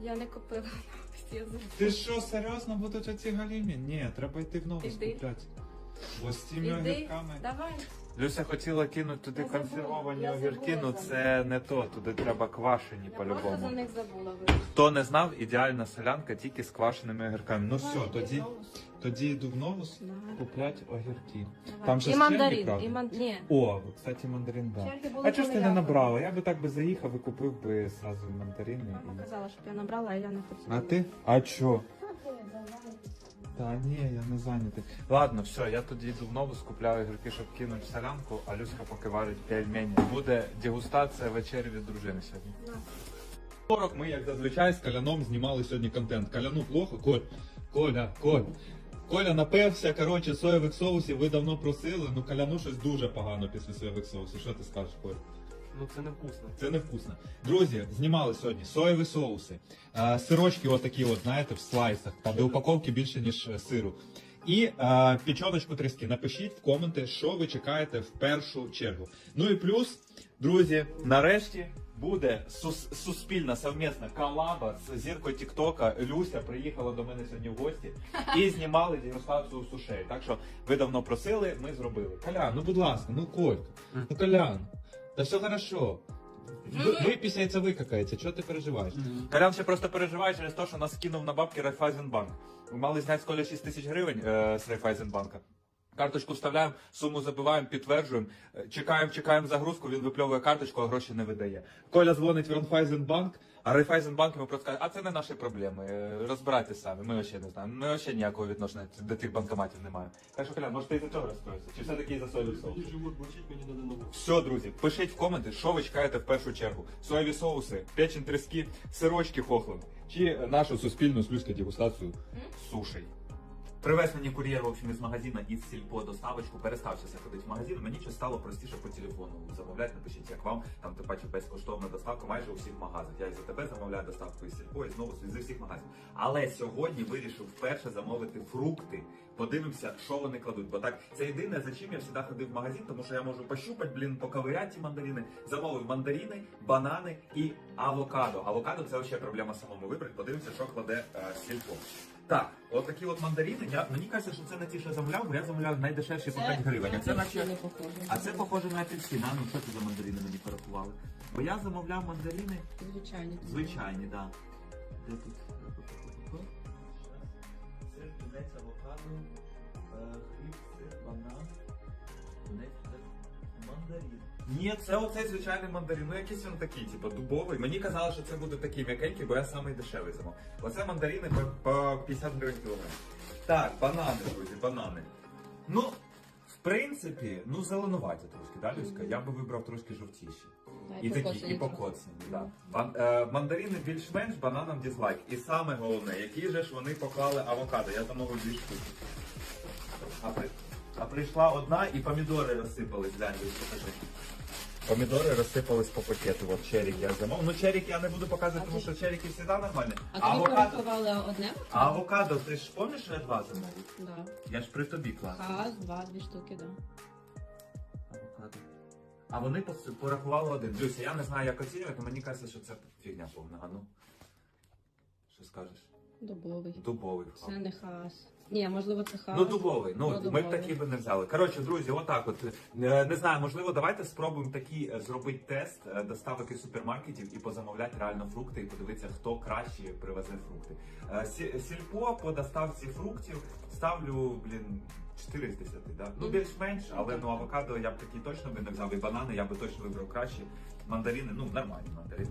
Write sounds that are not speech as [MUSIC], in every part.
Я не купила навіть, я забула. Ти що, серйозно будуть оці галімі? Ні, треба йти в нову Іди. Ось цими Іди, огірками. давай. Люся хотіла кинути туди консервовані огірки, ну це не то, туди треба квашені просто за по-любому. них забула. Хто не знав, ідеальна солянка тільки з квашеними огірками. Ну все, тоді, тоді йду в новус куплять огірки. Там же і мандарин, і ман... Ні. О, кстати, мандарин, да. Черги були А чого ж ти коли не я набрала? Я би так би заїхав і купив би зразу мандарини. Мама і- казала, щоб я набрала, а я не хотіла. А ти? А чо? Та ні, я не зайнятий. Ладно, все, я тоді йду в нову, скупляю огірки, щоб кинути солянку, а Люська поки варить пельмені. Буде дегустація вечері від дружини сьогодні. На. 40 ми, як зазвичай, з Каляном знімали сьогодні контент. Каляну плохо, Коль, Коля, Коль. Коля напевся, коротше, соєвих соусів ви давно просили, ну Каляну щось дуже погано після соєвих соусів. Що ти скажеш, Коль? Ну це невкусно. Це невкусно. Друзі, знімали сьогодні соєві соуси, е, сирочки отакі, от, знаєте, в слайсах, там де упаковки більше, ніж е, сиру. І е, печоночку тріски. Напишіть в коменти, що ви чекаєте в першу чергу. Ну і плюс, друзі, нарешті буде сус- суспільна совмісна колаба з зіркою Тіктока. Люся приїхала до мене сьогодні в гості і [LAUGHS] знімали дегустацію сушей. Так що ви давно просили, ми зробили. Колян, ну будь ласка, ну Колька, ну Колян, та все хорошо. Ви- Випісяється, викакається, чого ти переживаєш? Колян ще просто переживає через те, що нас кинув на бабки Райфайзенбанк. Ми мали зняти з Коля 6 тисяч гривень е, з Райфайзенбанка. Карточку вставляємо, суму забиваємо, підтверджуємо, е, чекаємо, чекаємо загрузку, він випльовує карточку, а гроші не видає. Коля дзвонить в Райфайзенбанк, а Райфайзенбанк йому просто каже, а це не наші проблеми, е, розбирайтеся самі, ми взагалі не знаємо. Ми взагалі ніякого відношення до тих банкоматів не маємо. Так що, Колян, може ти і за цього розстроїшся? Чи все-таки за соєвий соус? Все, друзі, пишіть в коменти, що ви чекаєте в першу чергу. Соєві соуси, печень трески, сирочки хохлин чи нашу суспільну слюзьку дегустацію сушей. Привез мені кур'єр в общем, із магазина із сільпо доставочку, перестав зараз ходити в магазин. Мені щось стало простіше по телефону замовляти. Напишіть, як вам там ти бачиш безкоштовна доставка майже у всіх магазинах. Я і за тебе замовляю доставку із сільпо і знову зі всіх магазинів. Але сьогодні вирішив вперше замовити фрукти. Подивимося, що вони кладуть. Бо так це єдине, за чим я завжди ходив в магазин, тому що я можу пощупати, блін, поковиряти ті мандарини. Замовив мандарини, банани і авокадо. Авокадо це взагалі проблема самому вибрати. Подивимося, що кладе е, сільпо. Так, от такі от мандарини. Я мені кажеться, що це не ті, що я замовляв, бо я замовляв найдешевші по 5 гривень. А це наче похоже. а це похоже на апельсин. А ну що це за мандарини мені порахували? Бо я замовляв мандарини Звичайно. звичайні, да. Де тут? Сир, тунець, авокадо, е, хліб, сир, банан, тунець, мандарин. Ні, це оцей звичайний мандарин. Ну якийсь він такий, типу, дубовий. Мені казали, що це буде такий м'якенький, бо я самий дешевий замов. Оце мандарини по, по 50 гривень кілограм. Так, банани, друзі, банани. Ну, в принципі, ну зеленуваті трошки, да, Люська? Я би вибрав трошки жовтіші. І такі, і покоцані, да. Бан- е, мандарини більш-менш, бананам дізлайк. І саме головне, які же ж вони поклали авокадо. Я замовив дві штуки. А, при... а прийшла одна і помідори розсипались, глянь, Люсь, покажи. Помідори розсипались по пакету. От черік я замовив. Ну черік я не буду показувати, тому що черіки завжди нормальні. А тобі авокадо. порахували одне? А авокадо, ти ж пам'ятаєш, що я два замовив? Да. Я ж при тобі клас. Раз, два, дві штуки, да. Авокадо. А вони пос- порахували один. Люся, я не знаю, як оцінювати, мені кажеться, що це фігня повна. А ну. Що скажеш? Дубовий. Дубовий Це не хас. Ні, можливо, це хас. Ну, дубовий. Ну, Ну, ми б дубовий. такі би не взяли. Коротше, друзі, отак от. Е, Не знаю, можливо, давайте спробуємо такий е, зробити тест е, доставок із супермаркетів і позамовляти реально фрукти і подивитися, хто краще привезе фрукти. Е, сі- Сільпо по доставці фруктів ставлю, блін. 4 з 10, да? Ну, Мгм. більш-менш, але ну авокадо я б такі точно би не взяв, і банани я би точно вибрав краще. Мандарини, ну нормальні мандарини.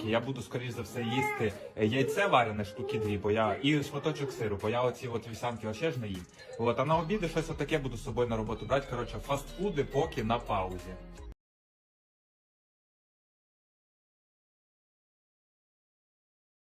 Сніданки я буду, скоріш за все, їсти е, яйце варене штуки дві, бо я і шматочок сиру, бо я оці от вівсянки вообще ж не їм. От, а на обіди щось отаке буду з собою на роботу брати. Коротше, фастфуди поки на паузі.